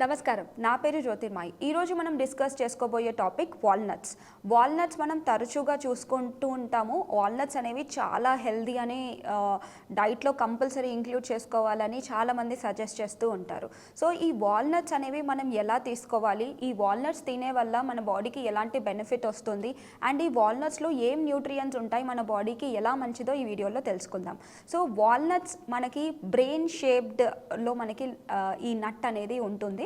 నమస్కారం. నా పేరు జ్యోతిర్మాయి. ఈరోజు మనం డిస్కస్ చేసుకోబోయే టాపిక్ వాల్నట్స్. వాల్నట్స్ మనం తరచుగా చూసుకుంటూ ఉంటాము. వాల్నట్స్ అనేవి చాలా హెల్దీ అని డైట్లో కంపల్సరీ ఇంక్లూడ్ చేసుకోవాలని చాలామంది సజెస్ట్ చేస్తూ ఉంటారు. సో ఈ వాల్నట్స్ అనేవి మనం ఎలా తీసుకోవాలి? ఈ వాల్నట్స్ తినే వల్ల మన బాడీకి ఎలాంటి బెనిఫిట్ వస్తుంది? అండ్ ఈ వాల్నట్స్లో ఏం న్యూట్రియంట్స్ ఉంటాయి? మన బాడీకి ఎలా మంచిదో ఈ వీడియోలో తెలుసుకుందాం. సో వాల్నట్స్ మనకి బ్రెయిన్ షేప్డ్లో మనకి ఈ నట్ అనేది ఉంటుంది.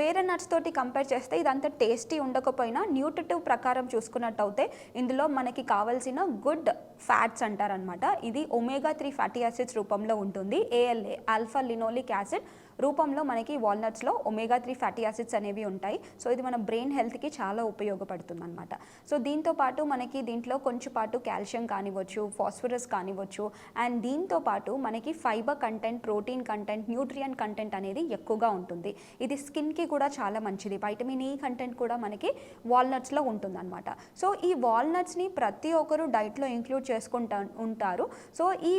వేరే నట్స్ తోటి కంపేర్ చేస్తే ఇదంతా టేస్టీ ఉండకపోయినా న్యూట్రిటివ్ ప్రకారం చూసుకున్నట్టు అయితే ఇందులో మనకి కావాల్సిన గుడ్ ఫ్యాట్స్ అంటారనమాట ఇది ఒమేగా త్రీ ఫ్యాటీ యాసిడ్స్ రూపంలో ఉంటుంది. ఏఎల్ఏ ఆల్ఫా లినోలిక్ యాసిడ్ రూపంలో మనకి వాల్నట్స్లో ఒమేగా త్రీ ఫ్యాటీ యాసిడ్స్ అనేవి ఉంటాయి. సో ఇది మన బ్రెయిన్ హెల్త్కి చాలా ఉపయోగపడుతుంది అనమాట సో దీంతో పాటు మనకి దీంట్లో కొంచెం పాటు కాల్షియం కానివ్వచ్చు ఫాస్ఫరస్ కానివ్వచ్చు అండ్ దీంతో పాటు మనకి fibre content protein content nutrient content అనేది ఎక్కువగా ఉంటుంది. ఇది స్కిన్కి కూడా చాలా మంచిది. వైటమిన్ ఈ కంటెంట్ కూడా మనకి వాల్నట్స్లో ఉంటుందన్నమాట. సో ఈ వాల్నట్స్ని ప్రతి ఒక్కరు డైట్లో ఇంక్లూడ్ చేసుకుంటా ఉంటారు. సో ఈ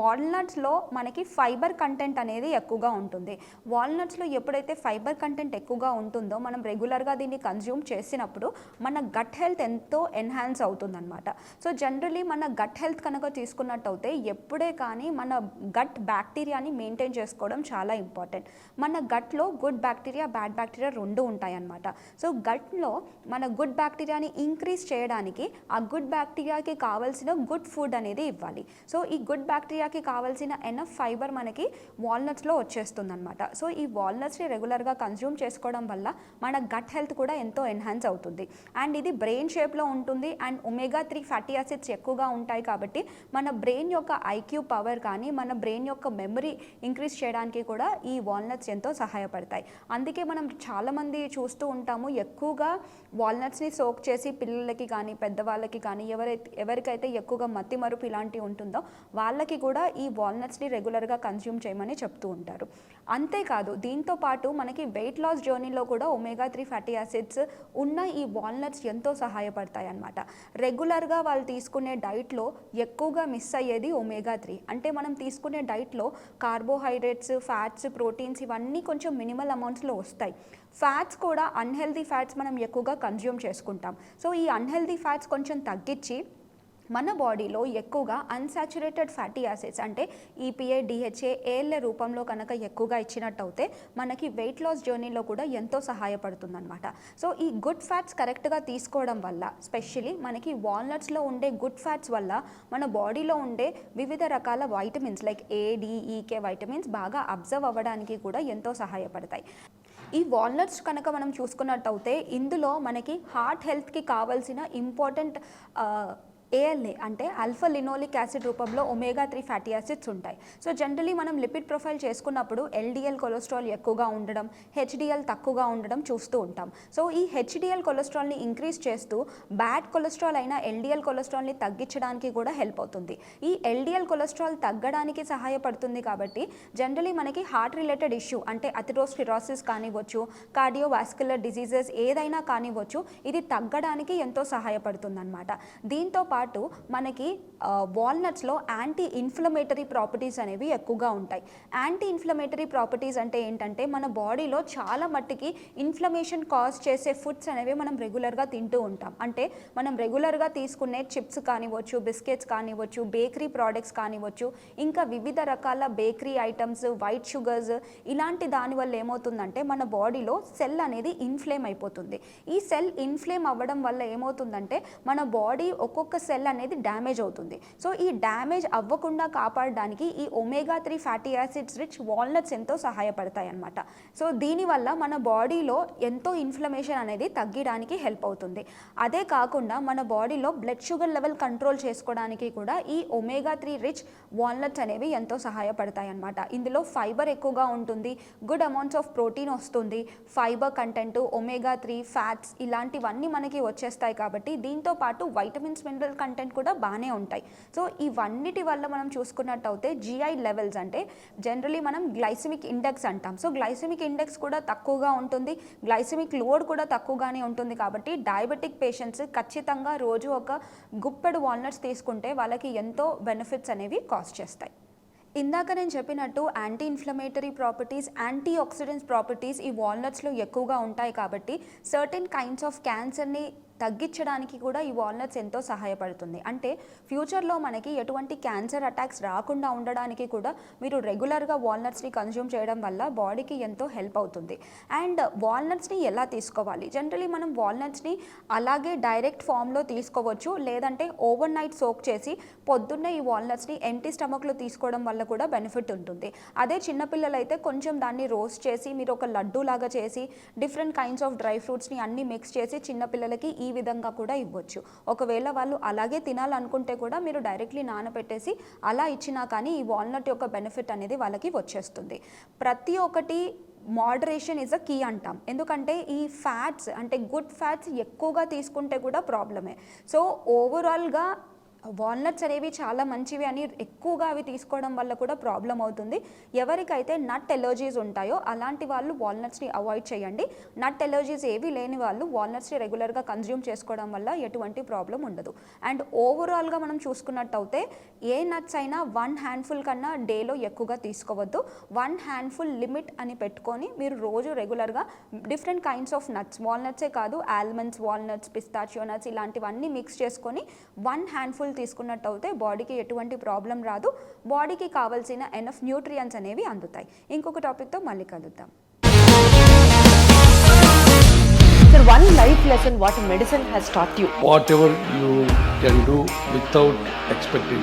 వాల్నట్స్లో మనకి ఫైబర్ కంటెంట్ అనేది ఎక్కువగా ఉంటుంది. వాల్నట్స్లో ఎప్పుడైతే ఫైబర్ కంటెంట్ ఎక్కువగా ఉంటుందో మనం రెగ్యులర్గా దీన్ని కన్జ్యూమ్ చేసినప్పుడు మన గట్ హెల్త్ ఎంతో ఎన్హాన్స్ అవుతుందన్నమాట. సో జనరలీ మన గట్ హెల్త్ కనుక తీసుకున్నట్టయితే ఎప్పుడే కానీ మన గట్ బ్యాక్టీరియాని మెయింటైన్ చేసుకోవడం చాలా ఇంపార్టెంట్ మన గట్లో గుడ్ బ్యాక్టీరియా బ్యాడ్ బ్యాక్టీరియా రెండు ఉంటాయన్నమాట. సో గట్లో మన గుడ్ బ్యాక్టీరియాని ఇంక్రీజ్ చేయడానికి ఆ గుడ్ బ్యాక్టీరియాకి కావాల్సిన గుడ్ ఫుడ్ అనేది ఇవ్వాలి. సో ఈ గుడ్ బ్యాక్టీరియాకి కావాల్సిన ఎనఫ్ ఫైబర్ మనకి వాల్నట్స్లో వచ్చేస్తుంది అనమాట సో ఈ వాల్నట్స్ని రెగ్యులర్గా కన్జ్యూమ్ చేసుకోవడం వల్ల మన గట్ హెల్త్ కూడా ఎంతో ఎన్హాన్స్ అవుతుంది. అండ్ ఇది బ్రెయిన్ షేప్లో ఉంటుంది. And omega three fatty acids ఎక్కువగా ఉంటాయి కాబట్టి మన బ్రెయిన్ యొక్క ఐక్యూ పవర్ కానీ మన బ్రెయిన్ యొక్క మెమరీ ఇంక్రీజ్ చేయడానికి కూడా ఈ వాల్నట్స్ ఎంతో సహాయపడతాయి. అందుకే మనం చాలామంది చూస్తూ ఉంటాము ఎక్కువగా వాల్నట్స్ని సోక్ చేసి పిల్లలకి కానీ పెద్దవాళ్ళకి కానీ ఎవరైతే ఎవరికైతే ఎక్కువగా మత్తి మరుపు ఇలాంటివి ఉంటుందో వాళ్ళకి కూడా ఈ వాల్నట్స్ని రెగ్యులర్గా కన్జ్యూమ్ చేయమని చెప్తూ ఉంటారు. అంతేకాదు దీంతో పాటు మనకి వెయిట్ లాస్ జర్నీలో కూడా ఒమేగా త్రీ ఫ్యాటీ యాసిడ్స్ ఉన్న ఈ వాల్నట్స్ ఎంతో సహాయపడతాయి అన్నమాట రెగ్యులర్గా వాళ్ళు తీసుకునే డైట్లో ఎక్కువగా మిస్ అయ్యేది ఒమేగా త్రీ అంటే మనం తీసుకునే డైట్లో కార్బోహైడ్రేట్స్ ఫ్యాట్స్ ప్రోటీన్స్ ఇవన్నీ కొంచెం మినిమల్ అమౌంట్స్లో వస్తాయి. ఫ్యాట్స్ కూడా అన్హెల్దీ ఫ్యాట్స్ మనం ఎక్కువగా కన్జ్యూమ్ చేసుకుంటాం. సో ఈ అన్హెల్దీ ఫ్యాట్స్ కొంచెం తగ్గించి మన బాడీలో ఎక్కువగా అన్సాచురేటెడ్ ఫ్యాటీ యాసిడ్స్ అంటే ఈపీఏ డిహెచ్ఏ ఏఎల్ఏ రూపంలో కనుక ఎక్కువగా ఇచ్చినట్టయితే మనకి వెయిట్ లాస్ జర్నీలో కూడా ఎంతో సహాయపడుతుందన్నమాట. సో ఈ గుడ్ ఫ్యాట్స్ కరెక్ట్గా తీసుకోవడం వల్ల స్పెషలీ మనకి వాల్నట్స్లో ఉండే గుడ్ ఫ్యాట్స్ వల్ల మన బాడీలో ఉండే వివిధ రకాల vitamins like A D E K vitamins బాగా అబ్జర్వ్ అవ్వడానికి కూడా ఎంతో సహాయపడతాయి. ఈ వాల్నట్స్ కనుక మనం చూసుకున్నట్టయితే ఇందులో మనకి హార్ట్ హెల్త్కి కావాల్సిన ఇంపార్టెంట్ ఏఎల్ఏ అంటే ఆల్ఫా లినోలిక్ యాసిడ్ రూపంలో ఒమేగా త్రీ ఫ్యాటీ యాసిడ్స్ ఉంటాయి. సో జనరలీ మనం లిపిడ్ ప్రొఫైల్ చేసుకున్నప్పుడు ఎల్డిఎల్ కొలెస్ట్రాల్ ఎక్కువగా ఉండడం హెచ్డిఎల్ తక్కువగా ఉండడం చూస్తూ ఉంటాం. సో ఈ హెచ్డిఎల్ కొలెస్ట్రాల్ని ఇంక్రీజ్ చేస్తూ బ్యాడ్ కొలెస్ట్రాల్ అయిన ఎల్డిఎల్ కొలెస్ట్రాల్ని తగ్గించడానికి కూడా హెల్ప్ అవుతుంది. ఈ ఎల్డిఎల్ కొలెస్ట్రాల్ తగ్గడానికి సహాయపడుతుంది కాబట్టి జనరలీ మనకి హార్ట్ రిలేటెడ్ ఇష్యూ అంటే అథిరోస్క్లిరోసిస్ కానివ్వచ్చు కార్డియోవాస్కులర్ డిసీజెస్ ఏదైనా కానివ్వచ్చు ఇది తగ్గడానికి ఎంతో సహాయపడుతుంది అనమాట దీంతో పాటు మనకి వాల్నట్స్లో యాంటీ ఇన్ఫ్లమేటరీ ప్రాపర్టీస్ అనేవి ఎక్కువగా ఉంటాయి. యాంటీ ఇన్ఫ్లమేటరీ ప్రాపర్టీస్ అంటే ఏంటంటే మన బాడీలో చాలా మట్టికి ఇన్ఫ్లమేషన్ కాజ్ చేసే ఫుడ్స్ అనేవి మనం రెగ్యులర్గా తింటూ ఉంటాం. అంటే మనం రెగ్యులర్గా తీసుకునే చిప్స్ కానివ్వచ్చు బిస్కెట్స్ కానివ్వచ్చు బేకరీ ప్రోడక్ట్స్ కానివ్వచ్చు ఇంకా వివిధ రకాల బేకరీ ఐటమ్స్ వైట్ షుగర్స్ ఇలాంటి దాని వల్ల ఏమవుతుందంటే మన బాడీలో సెల్ అనేది ఇన్ఫ్లేమ్ అయిపోతుంది. ఈ సెల్ ఇన్ఫ్లేమ్ అవ్వడం వల్ల ఏమవుతుందంటే మన బాడీ ఒక్కొక్క సెల్ అనేది డ్యామేజ్ అవుతుంది. సో ఈ డ్యామేజ్ అవ్వకుండా కాపాడడానికి ఈ omega three fatty acids rich walnuts ఎంతో సహాయపడతాయి అన్నమాట సో దీనివల్ల మన బాడీలో ఎంతో ఇన్ఫ్లమేషన్ అనేది తగ్గడానికి హెల్ప్ అవుతుంది. అదే కాకుండా మన బాడీలో బ్లడ్ షుగర్ లెవెల్ కంట్రోల్ చేసుకోవడానికి కూడా ఈ ఒమేగా త్రీ రిచ్ వాల్నట్స్ అనేవి ఎంతో సహాయపడతాయి అన్నమాట ఇందులో ఫైబర్ ఎక్కువగా ఉంటుంది గుడ్ అమౌంట్స్ ఆఫ్ ప్రోటీన్ వస్తుంది fibre content omega three fats ఇలాంటివన్నీ మనకి వచ్చేస్తాయి కాబట్టి దీంతో పాటు వైటమిన్స్ మినరల్స్ మినరల్ కంటెంట్ కూడా బాగానే ఉంటాయి. సో ఇవన్నిటి వల్ల మనం చూసుకున్నట్టయితే జిఐ లెవెల్స్ అంటే జనరలీ మనం గ్లైసిమిక్ ఇండెక్స్ అంటాం. సో గ్లైసిమిక్ ఇండెక్స్ కూడా తక్కువగా ఉంటుంది. గ్లైసిమిక్ లోడ్ కూడా తక్కువగానే ఉంటుంది కాబట్టి డయాబెటిక్ పేషెంట్స్ ఖచ్చితంగా రోజు ఒక గుప్పెడు వాల్నట్స్ తీసుకుంటే వాళ్ళకి ఎంతో బెనిఫిట్స్ అనేవి కాస్ట్ చేస్తాయి. ఇందాక నేను చెప్పినట్టు anti inflammatory properties antioxidants properties ఈ వాల్నట్స్లో ఎక్కువగా ఉంటాయి కాబట్టి సర్టెన్ కైండ్స్ ఆఫ్ క్యాన్సర్ని తగ్గించడానికి కూడా ఈ వాల్నట్స్ ఎంతో సహాయపడుతుంది. అంటే ఫ్యూచర్లో మనకి ఎటువంటి క్యాన్సర్ అటాక్స్ రాకుండా ఉండడానికి కూడా మీరు రెగ్యులర్గా వాల్నట్స్ని కన్జ్యూమ్ చేయడం వల్ల బాడీకి ఎంతో హెల్ప్ అవుతుంది. అండ్ వాల్నట్స్ని ఎలా తీసుకోవాలి? జనరలీ మనం వాల్నట్స్ని అలాగే డైరెక్ట్ ఫామ్లో తీసుకోవచ్చు. లేదంటే ఓవర్ నైట్ సోక్ చేసి పొద్దున్నే ఈ వాల్నట్స్ని ఎంటీ స్టమక్లో తీసుకోవడం వల్ల కూడా బెనిఫిట్ ఉంటుంది. అదే చిన్నపిల్లలైతే కొంచెం దాన్ని రోస్ట్ చేసి మీరు ఒక లడ్డు లాగా చేసి డిఫరెంట్ కైండ్స్ ఆఫ్ డ్రై ఫ్రూట్స్ని అన్ని మిక్స్ చేసి చిన్నపిల్లలకి ఈ విధంగా కూడా ఇవ్వచ్చు. ఒకవేళ వాళ్ళు అలాగే తినాలనుకుంటే కూడా మీరు డైరెక్ట్లీ నానబెట్టేసి అలా ఇచ్చినా కానీ ఈ వాల్నట్ యొక్క బెనిఫిట్ అనేది వాళ్ళకి వచ్చేస్తుంది. ప్రతి ఒక్కటి మోడరేషన్ ఇస్ అ కీ అంటాం. ఎందుకంటే ఈ ఫ్యాట్స్ అంటే గుడ్ ఫ్యాట్స్ ఎక్కువగా తీసుకుంటే కూడా ప్రాబ్లమే సో ఓవరాల్గా వాల్నట్స్ అనేవి చాలా మంచివి అని ఎక్కువగా అవి తీసుకోవడం వల్ల కూడా ప్రాబ్లం అవుతుంది. ఎవరికైతే నట్ ఎలర్జీస్ ఉంటాయో అలాంటి వాళ్ళు వాల్నట్స్ని అవాయిడ్ చేయండి. నట్ ఎలర్జీస్ ఏవి లేని వాళ్ళు వాల్నట్స్ని రెగ్యులర్గా కన్జ్యూమ్ చేసుకోవడం వల్ల ఎటువంటి ప్రాబ్లం ఉండదు. అండ్ ఓవరాల్గా మనం చూసుకున్నట్టయితే ఏ నట్స్ అయినా వన్ హ్యాండ్ఫుల్ కన్నా డేలో ఎక్కువగా తీసుకోవద్దు. వన్ హ్యాండ్ఫుల్ లిమిట్ అని పెట్టుకొని మీరు రోజు రెగ్యులర్గా డిఫరెంట్ కైండ్స్ ఆఫ్ నట్స్ వాల్నట్సే కాదు ఆల్మండ్స్ వాల్నట్స్ పిస్తాచియో నట్స్ ఇలాంటివన్నీ మిక్స్ చేసుకొని వన్ హ్యాండ్ఫుల్ తీసుకున్నట్టు అయితే బాడీకి ఎటువంటి ప్రాబ్లం రాదు బాడీకి కావాల్సిన ఎనఫ్ న్యూట్రియన్స్ అనేవి అందుతాయి ఇంకొక టాపిక్తో మళ్ళీ కలుద్దాం Sir, one life lesson what medicine has taught you. whatever you can do without expecting.